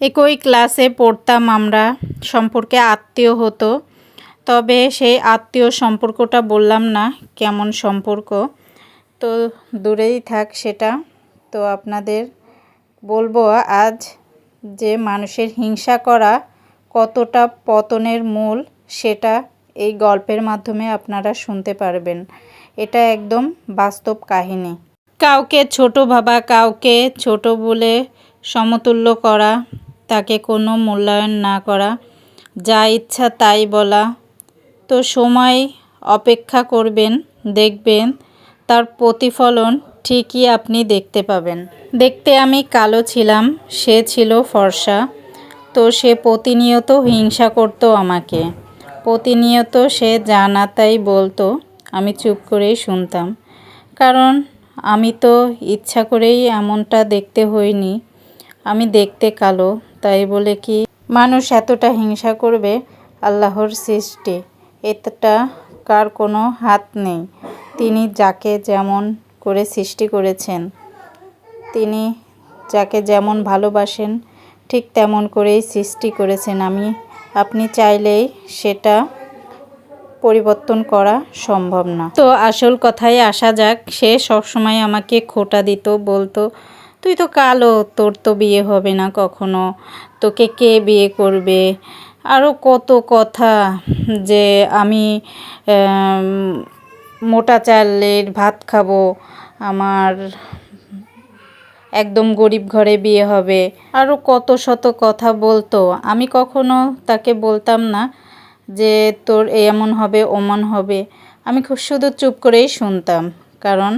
একই ক্লাসে পড়তাম আমরা, সম্পর্কে আত্মীয় হতো। তবে সেই আত্মীয় সম্পর্কটা বললাম না, কেমন সম্পর্ক। তো দূরেই থাক সেটা। তো আপনাদের বলব আজ যে মানুষের হিংসা করা কতটা পতনের মূল, সেটা এই গল্পের মাধ্যমে আপনারা শুনতে পারবেন। এটা একদম বাস্তব কাহিনী। কাউকে ছোট ভাবা, কাউকে ছোট বলে সমতুল্য করা তাকে কোনো মূল্যায়ন না করা। যা ইচ্ছা তাই বলা। তো সময় অপেক্ষা করবেন, দেখবেন, তার প্রতিফলন ঠিকই আপনি দেখতে পাবেন। দেখতে আমি কালো ছিলাম, সে ছিল ফর্সা। তো সে প্রতিনিয়ত হিংসা করতো আমাকে। প্রতিনিয়ত সে জানা তাই বলতো, আমি চুপ করেই শুনতাম। কারণ আমি তো ইচ্ছা করেই এমনটা দেখতে হইনি। আমি দেখতে কালো তাই বলে কি, মানুষ এতটা হিংসা করবে আল্লাহর সৃষ্টি, এতটা কার কোনো হাত নেই। তিনি যাকে যেমন করে সৃষ্টি করেছেন, তিনি যাকে যেমন ভালোবাসেন, ঠিক তেমন করেই সৃষ্টি করেছেন। আমি, আপনি চাইলেই সেটা পরিবর্তন করা সম্ভব না। তো আসল কথায় আসা যাক, সে সবসময় আমাকে খোটা দিত, বলতো তুই তো কালো, তোর তো বিয়ে হবে না কখনো। তোকে কে বিয়ে করবে? আরও কত কথা যে আমি মোটা চালের ভাত খাব, আমার একদম গরিব ঘরে বিয়ে হবে। আরও কত শত কথা বলতো। আমি কখনো তাকে বলতাম না যে তোর এমন হবে, ওমন হবে। আমি খুব শুধু চুপ করেই শুনতাম। কারণ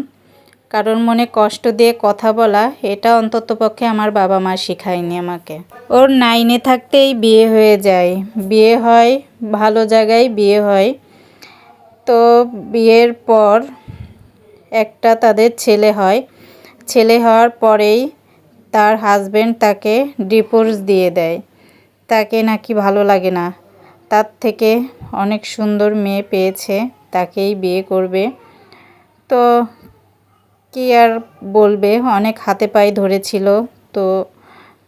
কারোর মনে কষ্ট দিয়ে কথা বলা, এটা অন্তত পক্ষে আমার বাবা মা শেখায়নি আমাকে। ওর নাইনে থাকতেই বিয়ে হয়ে যায়। বিয়ে হয়, ভালো জায়গায় বিয়ে হয়। তো বিয়ের পর একটা তাদের ছেলে হয়। ছেলে হওয়ার পরেই তার হাজব্যান্ড তাকে ডিভোর্স দিয়ে দেয়। তাকে নাকি ভালো লাগে না। তার থেকে অনেক সুন্দর মেয়ে পেয়েছে, তাকেই বিয়ে করবে। তো কি আর বলবে? অনেক হাতে পায়ে ধরেছিল, তো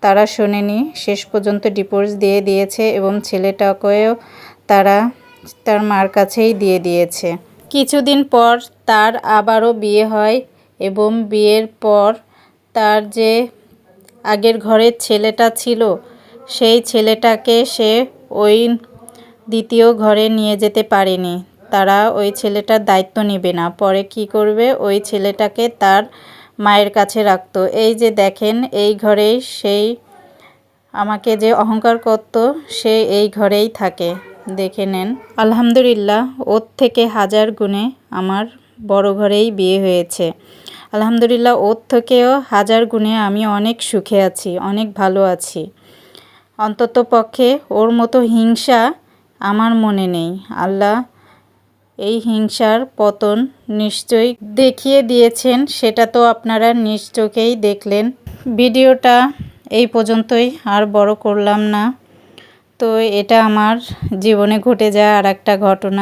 তারা শোনেনি। শেষ পর্যন্ত ডিভোর্স দিয়ে দিয়েছে এবং ছেলেটাকেও তারা তার মার কাছেই দিয়ে দিয়েছে। কিছুদিন পর তার আবারও বিয়ে হয় এবং বিয়ের পর তার যে আগের ঘরের ছেলেটা ছিল, সেই ছেলেটাকে সে ওই দ্বিতীয় ঘরে নিয়ে যেতে পারেনি। তারা ওই ছেলেটার দায়িত্ব নেবে না। পরে কি করবে? ওই ছেলেটাকে তার মায়ের কাছে রাখতো। এই যে দেখেন, এই ঘরেই সেই আমাকে যে অহংকার করত, সে এই ঘরেই থাকে। দেখে নেন। আলহামদুলিল্লাহ, ওর থেকে হাজার গুণে আমার বড় ঘরেই বিয়ে হয়েছে। আলহামদুলিল্লাহ, ওর থেকেও হাজার গুণে আমি অনেক সুখে আছি, অনেক ভালো আছি। অন্তত পক্ষে ওর মতো হিংসা আমার মনে নেই। আল্লাহ এই হিংসার পতন নিশ্চয়ই দেখিয়ে দিয়েছেন, সেটা তো আপনারা নিশ্চয়ই দেখলেন। ভিডিওটা এই পর্যন্তই, আর বড় করলাম না। তো এটা আমার জীবনে ঘটে যাওয়া আর একটা ঘটনা।